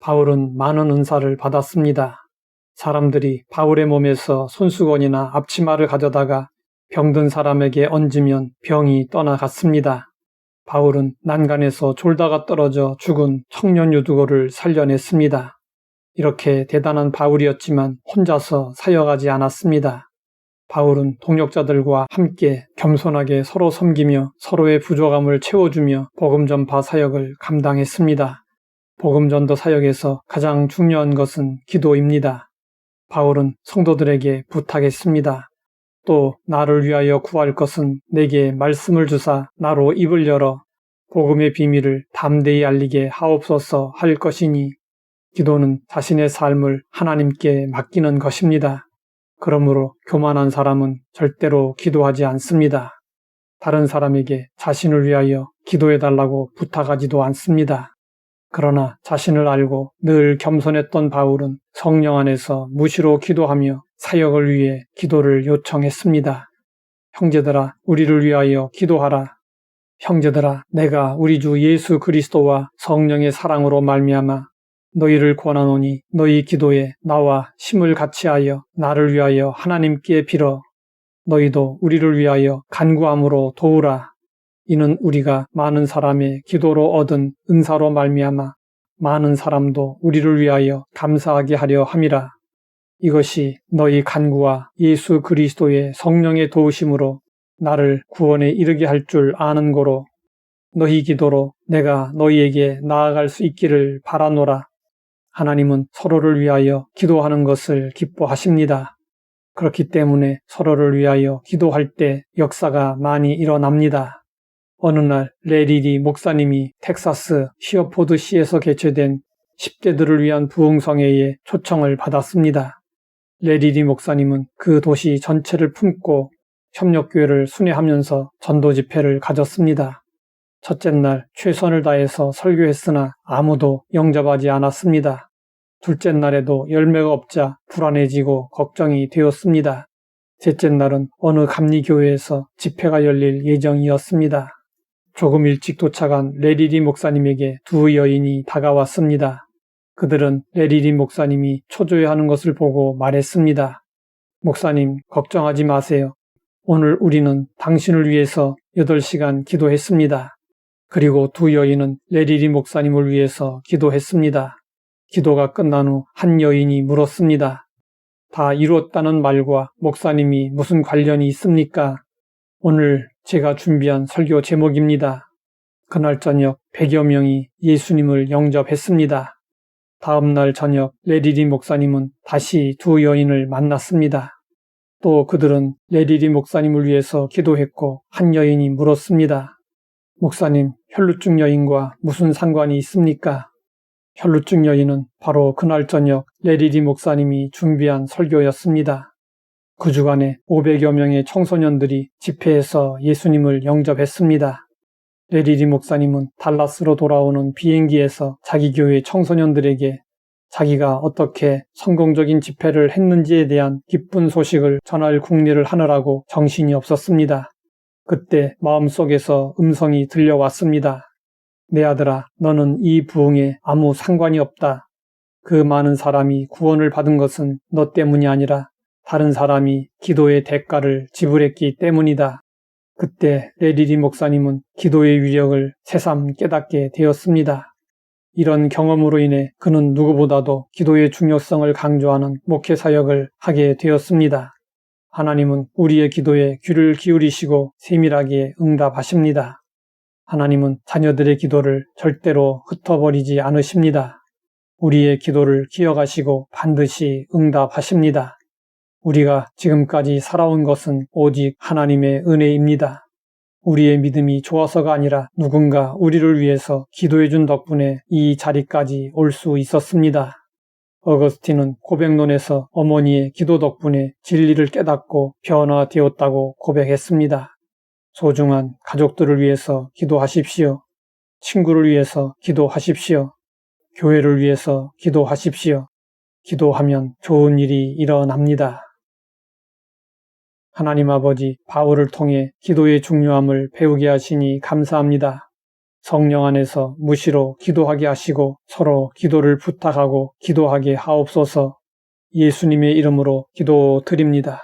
바울은 많은 은사를 받았습니다. 사람들이 바울의 몸에서 손수건이나 앞치마를 가져다가 병든 사람에게 얹으면 병이 떠나갔습니다. 바울은 난간에서 졸다가 떨어져 죽은 청년 유두고를 살려냈습니다. 이렇게 대단한 바울이었지만 혼자서 사역하지 않았습니다. 바울은 동역자들과 함께 겸손하게 서로 섬기며 서로의 부족함을 채워주며 복음 전파 사역을 감당했습니다. 복음 전도 사역에서 가장 중요한 것은 기도입니다. 바울은 성도들에게 부탁했습니다. 또 나를 위하여 구할 것은 내게 말씀을 주사 나로 입을 열어 복음의 비밀을 담대히 알리게 하옵소서 할 것이니 기도는 자신의 삶을 하나님께 맡기는 것입니다. 그러므로 교만한 사람은 절대로 기도하지 않습니다. 다른 사람에게 자신을 위하여 기도해달라고 부탁하지도 않습니다. 그러나 자신을 알고 늘 겸손했던 바울은 성령 안에서 무시로 기도하며 사역을 위해 기도를 요청했습니다. 형제들아, 우리를 위하여 기도하라. 형제들아, 내가 우리 주 예수 그리스도와 성령의 사랑으로 말미암아 너희를 권하노니 너희 기도에 나와 힘을 같이하여 나를 위하여 하나님께 빌어 너희도 우리를 위하여 간구함으로 도우라. 이는 우리가 많은 사람의 기도로 얻은 은사로 말미암아 많은 사람도 우리를 위하여 감사하게 하려 함이라. 이것이 너희 간구와 예수 그리스도의 성령의 도우심으로 나를 구원에 이르게 할 줄 아는 고로 너희 기도로 내가 너희에게 나아갈 수 있기를 바라노라. 하나님은 서로를 위하여 기도하는 것을 기뻐하십니다. 그렇기 때문에 서로를 위하여 기도할 때 역사가 많이 일어납니다. 어느 날 레리리 목사님이 텍사스 히어포드시에서 개최된 10대들을 위한 부흥성회에 초청을 받았습니다. 레리리 목사님은 그 도시 전체를 품고 협력교회를 순회하면서 전도 집회를 가졌습니다. 첫째 날 최선을 다해서 설교했으나 아무도 영접하지 않았습니다. 둘째 날에도 열매가 없자 불안해지고 걱정이 되었습니다. 셋째 날은 어느 감리교회에서 집회가 열릴 예정이었습니다. 조금 일찍 도착한 레리리 목사님에게 두 여인이 다가왔습니다. 그들은 레리리 목사님이 초조해하는 것을 보고 말했습니다. 목사님, 걱정하지 마세요. 오늘 우리는 당신을 위해서 8시간 기도했습니다. 그리고 두 여인은 레리리 목사님을 위해서 기도했습니다. 기도가 끝난 후 한 여인이 물었습니다. 다 이루었다는 말과 목사님이 무슨 관련이 있습니까? 오늘 제가 준비한 설교 제목입니다. 그날 저녁 100여 명이 예수님을 영접했습니다. 다음 날 저녁 레리리 목사님은 다시 두 여인을 만났습니다. 또 그들은 레리리 목사님을 위해서 기도했고 한 여인이 물었습니다. 목사님, 혈루증 여인과 무슨 상관이 있습니까? 혈루증 여인은 바로 그날 저녁 레리리 목사님이 준비한 설교였습니다. 그 주간에 500여 명의 청소년들이 집회에서 예수님을 영접했습니다. 레리리 목사님은 달라스로 돌아오는 비행기에서 자기 교회 청소년들에게 자기가 어떻게 성공적인 집회를 했는지에 대한 기쁜 소식을 전할 국리를 하느라고 정신이 없었습니다. 그때 마음속에서 음성이 들려왔습니다. 내 아들아, 너는 이 부흥에 아무 상관이 없다. 그 많은 사람이 구원을 받은 것은 너 때문이 아니라 다른 사람이 기도의 대가를 지불했기 때문이다. 그때 레리리 목사님은 기도의 위력을 새삼 깨닫게 되었습니다. 이런 경험으로 인해 그는 누구보다도 기도의 중요성을 강조하는 목회 사역을 하게 되었습니다. 하나님은 우리의 기도에 귀를 기울이시고 세밀하게 응답하십니다. 하나님은 자녀들의 기도를 절대로 흩어버리지 않으십니다. 우리의 기도를 기억하시고 반드시 응답하십니다. 우리가 지금까지 살아온 것은 오직 하나님의 은혜입니다. 우리의 믿음이 좋아서가 아니라 누군가 우리를 위해서 기도해준 덕분에 이 자리까지 올 수 있었습니다. 어거스틴은 고백론에서 어머니의 기도 덕분에 진리를 깨닫고 변화되었다고 고백했습니다. 소중한 가족들을 위해서 기도하십시오. 친구를 위해서 기도하십시오. 교회를 위해서 기도하십시오. 기도하면 좋은 일이 일어납니다. 하나님 아버지 바울을 통해 기도의 중요함을 배우게 하시니 감사합니다. 성령 안에서 무시로 기도하게 하시고 서로 기도를 부탁하고 기도하게 하옵소서 예수님의 이름으로 기도 드립니다.